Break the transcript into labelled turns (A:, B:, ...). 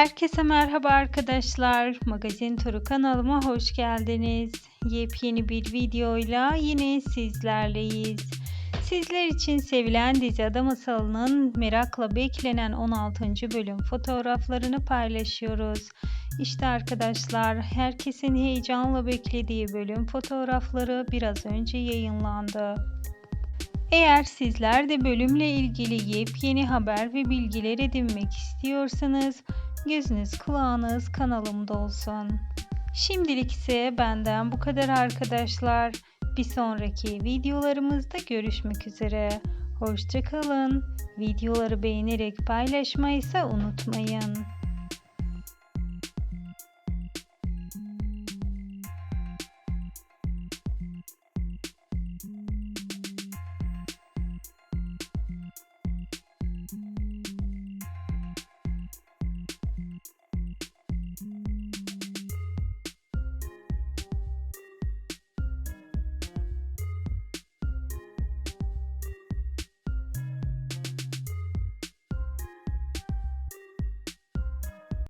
A: Herkese merhaba arkadaşlar. Magazin Turu kanalıma hoş geldiniz. Yepyeni bir videoyla yine sizlerleyiz. Sizler için sevilen dizi Ada Masalı'nın merakla beklenen 16. bölüm fotoğraflarını paylaşıyoruz. İşte arkadaşlar herkesin heyecanla beklediği bölüm fotoğrafları biraz önce yayınlandı. Eğer sizler de bölümle ilgili yepyeni haber ve bilgiler edinmek istiyorsanız gözünüz kulağınız kanalımda olsun. Şimdilik ise benden bu kadar arkadaşlar. Bir sonraki videolarımızda görüşmek üzere. Hoşçakalın. Videoları beğenerek paylaşmayı ise unutmayın.